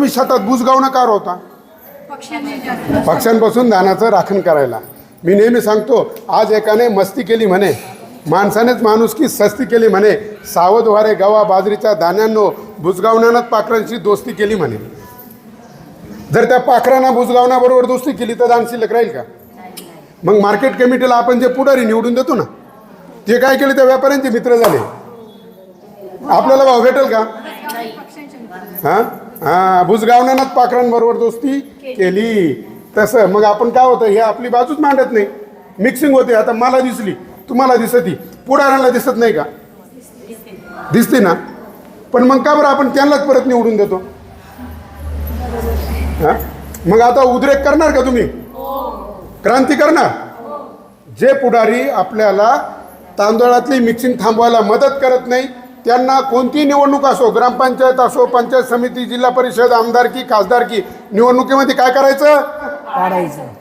तुम्ही शेतात बुजगावणं कार होता पक्ष्यांपासून धानाचं राखण करायला. मी नेहमी सांगतो आज एकाने मस्ती केली म्हणे. माणसानेच माणुसकी सस्ती केली म्हणे. सावध वारे गवा बाजरीच्या दाण्यांनो बुजगावण्यानं पाखरांशी दोस्ती केली म्हणे. जर त्या पाखरांना बुजगावण्याबरोबर दोस्ती केली तर दान शिल्लक राहील का? मग मार्केट कमिटीला आपण जे पुढारी निवडून देतो ना ते काय केले त्या व्यापाऱ्यांचे मित्र झाले. आपल्याला भाव भेटेल का? हा? हा भुजगावण्यानं पाखरांबरोबर दोस्ती केली. तसं मग आपण काय होतं हे आपली बाजूच मांडत नाही. मिक्सिंग होते आता मला दिसली तुम्हाला दिसती. पुढाऱ्यांना दिसत नाही का? दिसते ना? पण मग का बरं आपण त्यांनाच परत निवडून देतो? हा? मग आता उद्रेक करणार का तुम्ही? क्रांती करणार? जे पुढारी आपल्याला तांदळातली मिक्सिंग थांबवायला मदत करत नाही त्यांना कोणती निवडणूक असो ग्रामपंचायत असो पंचायत समिती जिल्हा परिषद आमदारकी खासदारकी निवडणुकीमध्ये काय करायचं? काढायचं.